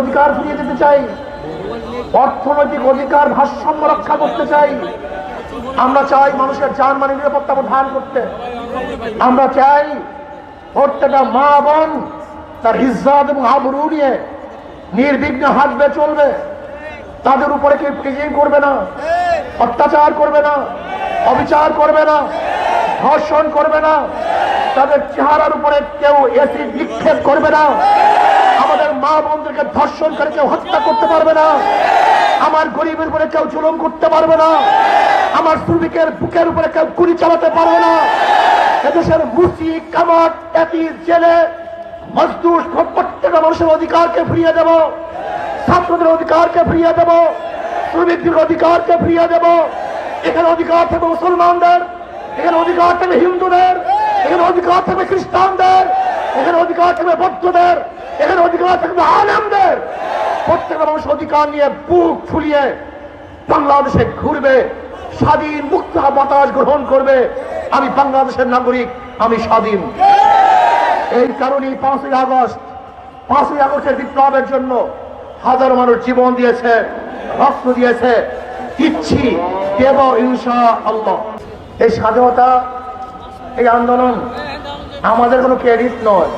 অধিকার ফিরিয়ে দিতে চাই। অর্থনৈতিক অধিকার ভারসাম্য রক্ষা করতে চাই। আমরা চাই মানুষের যান মানে নিরাপত্তা প্রদান করতে। আমরা চাই প্রত্যেকটা মা বোন তার ইজ্জাত এবং আবরু নিয়ে নির্বিঘ্নে হাঁটবে, চলবে। তাদের উপরে কেউ প্রিজিং করবে না, অত্যাচার করবে না, অবিচার করবে না, ধর্ষণ করবে না। তাদের চেহারার উপরে কেউ এসিড নিক্ষেপ করবে না। মা বোনদেরকে ধর্ষণ করে কেউ হত্যা করতে পারবে না। আমার গরিবের উপরে কেউ জুলুম করতে পারবে না। আমার শ্রমিকের বুকের উপরে কেউ গুলি চালাতে পারবে না। এদেশের মুসি কামাট ট্যাপি জেলে, মজদুর প্রত্যেকটা মানুষের অধিকারকে ফিরিয়ে দেব। ছাত্রদের অধিকারকে ফিরিয়ে দেব। শ্রমিকদের অধিকারকে ফিরিয়ে দেব। এখানে অধিকার থাকবে মুসলমানদের। এখানে অধিকার থাকবে হিন্দুদের। এখানে অধিকার থাকবে খ্রিস্টানদের। এখানে অধিকার থাকবে বৌদ্ধদের। এখানে অধিকার থাকবে আলেমদের। প্রত্যেকটা মানুষ অধিকার নিয়ে বুক ফুলিয়ে বাংলাদেশে ঘুরবে, স্বাধীন মুক্ত বাতাস গ্রহণ করবে। আমি বাংলাদেশের নাগরিক, আমি স্বাধীন। এই কারণেই পাঁচই আগস্ট, পাঁচই আগস্টের বিপ্লবের জন্য হাজার মানুষ জীবন দিয়েছে, রক্ত দিয়েছে। ইচ্ছি দেব ইনশা আল্লাহ এই স্বাধীনতা, এই আন্দোলন আমাদের কোনো ক্রেডিট নয়।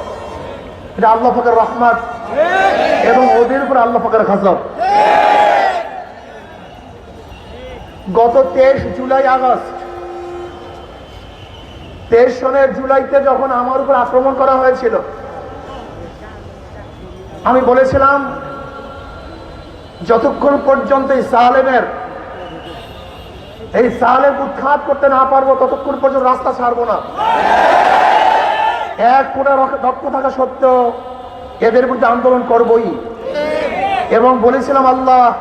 এটা আল্লাহ ফকের রহমত এবং ওদের উপর আল্লাহ ফকের খাসব গত তেইশ জুলাই আগস্ট, তেইশ সনের জুলাইতে যখন আমার উপর আক্রমণ করা হয়েছিল, আমি বলেছিলাম, যতক্ষণ পর্যন্ত এই সালেমের, এই সালেম উৎখাত করতে না পারব, ততক্ষণ পর্যন্ত রাস্তা ছাড়বো না। এক কোটা রক্ত থাকা সত্ত্বেও এদের বিরুদ্ধে আন্দোলন করবই। এবং বলেছিলাম, আল্লাহ,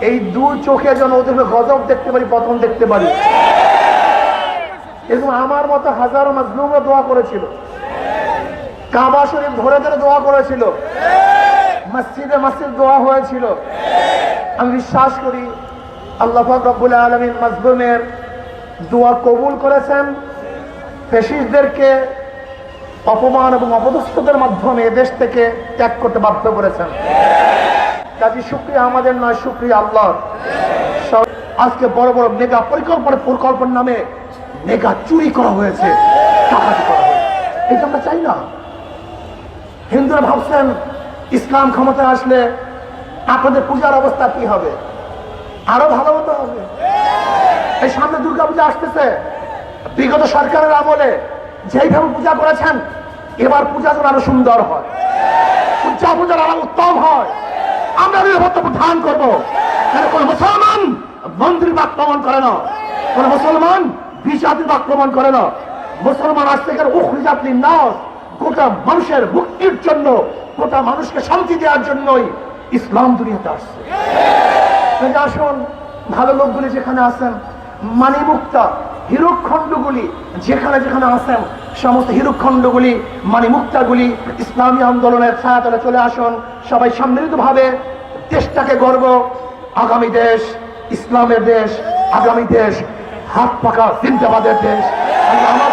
এই দু চোখে যেন ওদের গজব দেখতে পারি, পতন দেখতে পারি। এবং আমার মতো হাজারো মাজলুমরা দোয়া করেছিল। কাবা শরীফ ধরে ধরে দোয়া করেছিল। মসজিদে মসজিদ দোয়া হয়েছিল। আমি বিশ্বাস করি, আল্লাহ রব্বুল আলমিন মাজলুমের দোয়া কবুল করেছেন। ফেসিসদেরকে অপমান এবং অপদস্থদের মাধ্যমে দেশ থেকে ত্যাগ করতে বাধ্য করেছেন। কাজী শুক্রিয়া আমাদের নয় শুক্রিয়া আল্লাহ আজকে বড় বড় মেগা পরিকল্পনা পরিকল্পনার নামে মেগা চুরি করা হয়েছে ডাকাতি করা হয়েছে। এটা আমরা চাই না। হিন্দুরা ভাবছেন ইসলাম ক্ষমতায় আসলে আপনাদের পূজার অবস্থা কি হবে? আরও ভালো হতে হবে। এই সামনে দুর্গাপূজা আসতেছে। বিগত সরকারের আমলে যেইভাবে পূজা করেছেন, এবার পূজা যেন আরও সুন্দর হয়। পূজা পূজার আরও উত্তম হয়। আমরা নিরাপত্তা প্রধান করব। কেন মুসলমান মন্দির আক্রমণ করে না? কোন মুসলমান বিজাতির আক্রমণ করে না? মুসলমান আজ থেকে উখরিজাতলি নাস গোটা মানুষের মুক্তির জন্য, গোটা মানুষকে শান্তি দেওয়ার জন্যই ইসলাম দুনিয়াতে আসছে। আসুন, ভালো লোকগুলি যেখানে আছেন মানি মুক্তা হিরুখণ্ডগুলি, যেখানে যেখানে আসেন সমস্ত হিরুখণ্ডগুলি মানে মুক্তাগুলি, ইসলামী আন্দোলনের ছায়াতলে চলে আসুন। সবাই সম্মিলিতভাবে দেশটাকে গর্ব। আগামী দেশ ইসলামের দেশ, আগামী দেশ হাত পাকা জিন্দাবাদের দেশ। আমার